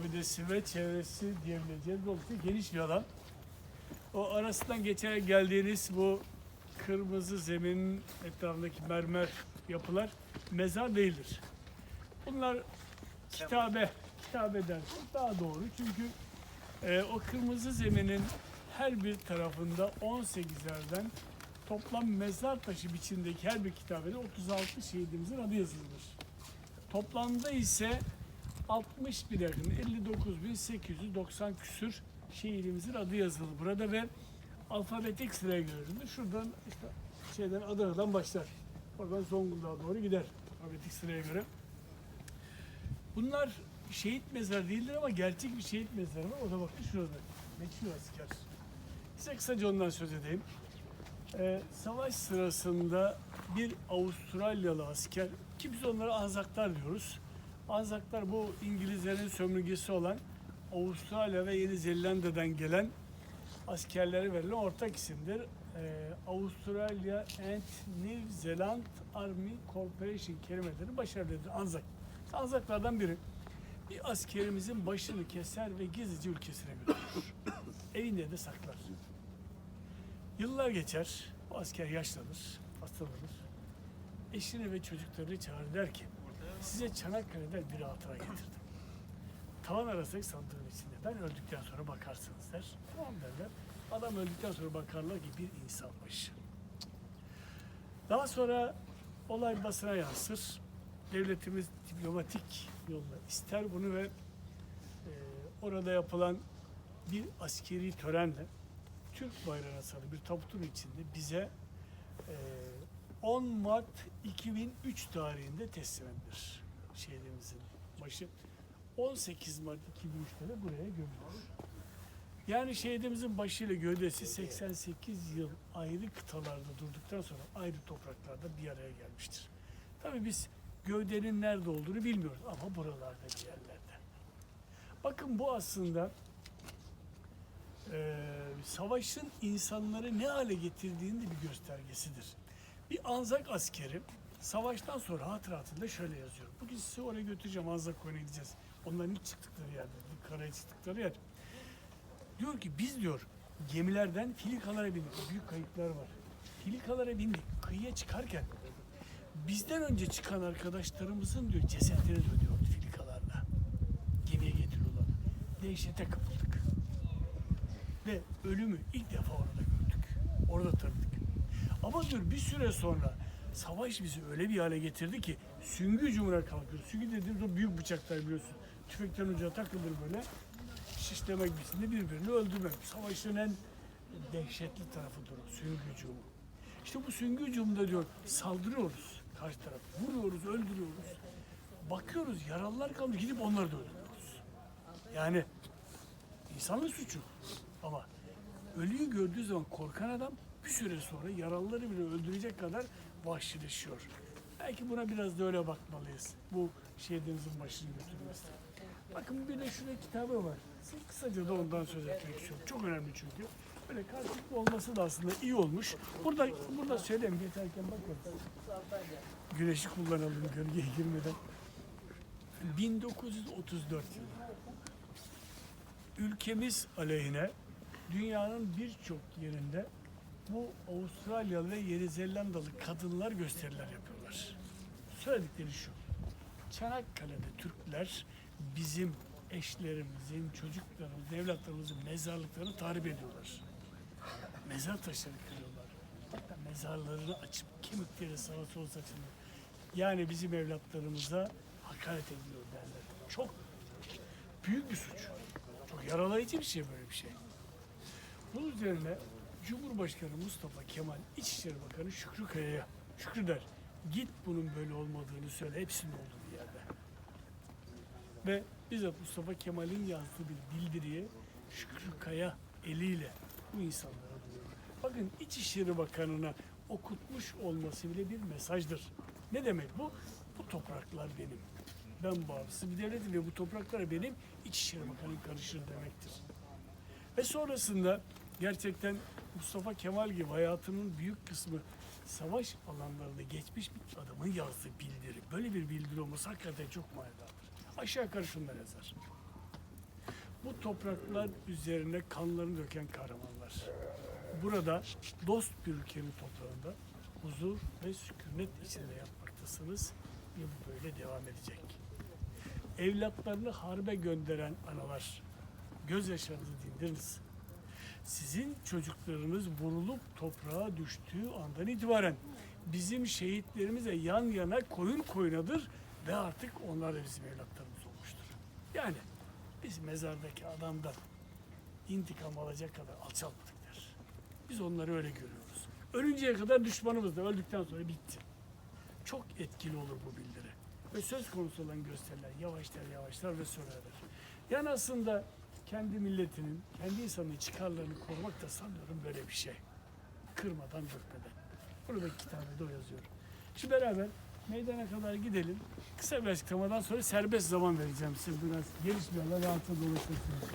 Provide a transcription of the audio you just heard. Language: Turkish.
abidesi ve çevresi diyebileceğimiz oldukça geniş bir alan. O arasından geçer geldiğiniz bu kırmızı zeminin etrafındaki mermer yapılar mezar değildir. Bunlar kitabe, kitabe dersin daha doğru. Çünkü e, o kırmızı zeminin her bir tarafında 18'lerden toplam mezar taşı biçimdeki her bir kitabede 36 şehidimizin adı yazılır. Toplamda ise 61 yakın 59.890 küsür şehidimizin adı yazılı burada ve alfabetik sıraya yazılır. Şuradan işte şeyden Adana'dan başlar. Oradan Zonguldak'a doğru gider alfabetik sıraya göre. Bunlar şehit mezarı değildir ama gerçek bir şehit mezarı var. O da bakın şurada. Bekliyor asker. Size kısaca ondan söz edeyim. Ee, savaş sırasında bir Avustralyalı asker, ki biz onlara Anzaklar diyoruz. Anzaklar bu İngilizlerin sömürgesi olan Avustralya ve Yeni Zelanda'dan gelen askerlere verilen ortak isimdir. Ee, Avustralya and New Zealand Army Corporation kelimeleri başarılıdır. Anzak. Anzaklardan biri. Bir askerimizin başını keser ve gizlice ülkesine götürür. Evinde de saklar. Yıllar geçer, bu asker yaşlanır, hastalanır. Eşini ve çocuklarını çağırır der ki, size Çanakkale'den bir hatıra getirdim. Tavan arasındaki sandığın içinde. Ben öldükten sonra bakarsınız der. Tamam derler. Adam öldükten sonra bakarlar ki bir insanmış. Daha sonra olay basına yansır. Devletimiz diplomatik yolla ister bunu ve e, orada yapılan bir askeri törenle Türk bayrağına sarılı bir tabutun içinde bize e, 10 Mart 2003 tarihinde teslim edilir şehidimizin başı. 18 Mart 2003'te de buraya gömülür. Yani şehidimizin başıyla gövdesi 88 yıl ayrı kıtalarda durduktan sonra ayrı topraklarda bir araya gelmiştir. Tabii biz gövdenin nerede olduğunu bilmiyoruz ama buralarda bir yerlerde. Bakın bu aslında e, savaşın insanları ne hale getirdiğinin de bir göstergesidir. Bir Anzak askeri savaştan sonra hatıratında şöyle yazıyor. Bugün sizi oraya götüreceğim Anzak koyuna gideceğiz. Onların ilk çıktıkları ilk karaya çıktıkları yer. Diyor ki biz diyor gemilerden filikalara bindik. Büyük kayıklar var. Filikalara bindik. Kıyıya çıkarken bizden önce çıkan arkadaşlarımızın diyor cesetleri dönüyordu filikalarla. Gemiye getiriyorlar. Dehşete kapıldık. Ve ölümü ilk defa orada gördük. Orada tanıdık. Ama diyor bir süre sonra savaş bizi öyle bir hale getirdi ki süngü cumhura kalkıyoruz. Süngü dediğimiz o büyük bıçaklar biliyorsun. Tüfekten uca takılır böyle. Şişlemek biçimde birbirini öldürmek. Savaşın en dehşetli tarafıdır o süngü cumu. İşte bu süngü cumda diyor saldırıyoruz karşı taraf. Vuruyoruz, öldürüyoruz. Bakıyoruz yaralılar kalmış gidip onları da öldürüyoruz. Yani insanın suçu. Ama ölüyü gördüğü zaman korkan adam bir süre sonra yaralıları bile öldürecek kadar vahşileşiyor. Belki buna biraz da öyle bakmalıyız. Bu şehidimizin başını götürmesi. Bakın bir de şurada kitabı var. Size kısaca da ondan söz etmek istiyorum. Çok önemli çünkü. Böyle karşılıklı olması da aslında iyi olmuş. Burada burada söyleyeyim geçerken bakın. Güneşi kullanalım gölgeye girmeden. 1934 yılı ülkemiz aleyhine dünyanın birçok yerinde bu Avustralyalı ve Yeni Zelandalı kadınlar gösteriler yapıyorlar. Söyledikleri şu. Çanakkale'de Türkler bizim eşlerimizin, çocuklarımızın, evlatlarımızın mezarlıklarını tahrip ediyorlar. Mezar taşları kırıyorlar. Mezarlarını açıp kemikleri sağa sola saçılıyor. Yani bizim evlatlarımıza hakaret ediliyor derler. Çok büyük bir suç. Çok yaralayıcı bir şey böyle bir şey. Bunun üzerine Cumhurbaşkanı Mustafa Kemal İçişleri Bakanı Şükrü Kaya'ya Şükrü der git bunun böyle olmadığını söyle hepsinin olduğu yerde. Ve bizzat Mustafa Kemal'in yazdığı bir bildiriye Şükrü Kaya eliyle bu insanlara duyuruyor. Bakın İçişleri Bakanı'na okutmuş olması bile bir mesajdır. Ne demek bu? Bu topraklar benim. Ben bağımsız bir devletim ve bu topraklar benim İçişleri Bakanı karışır demektir. Ve sonrasında gerçekten Mustafa Kemal gibi hayatının büyük kısmı savaş alanlarında geçmiş bir adamın yazdığı bildiri. Böyle bir bildiri olması hakikaten çok manadardır. aşağı yukarı şunlar yazar. Bu topraklar üzerine kanlarını döken kahramanlar. Burada dost bir ülkenin toprağında huzur ve sükunet içinde yapmaktasınız ve bu böyle devam edecek. Evlatlarını harbe gönderen analar, gözyaşlarınızı dindiriniz. Sizin çocuklarınız vurulup toprağa düştüğü andan itibaren bizim şehitlerimize yan yana koyun koyunadır ve artık onlar da bizim evlatlarımız olmuştur. Yani biz mezardaki adamdan intikam alacak kadar alçalmadık der. Biz onları öyle görüyoruz. Ölünceye kadar düşmanımız da öldükten sonra bitti. Çok etkili olur bu bildiri. Ve söz konusu olan gösteriler yavaşlar yavaşlar ve söylerler. Yani aslında kendi milletinin, kendi insanının çıkarlarını korumak da sanıyorum böyle bir şey. Kırmadan dökmeden. Buradaki kitabede o yazıyor. Şimdi beraber meydana kadar gidelim. Kısa bir açıklamadan sonra serbest zaman vereceğim size biraz geniş bir alan rahatça dolaşırsınız.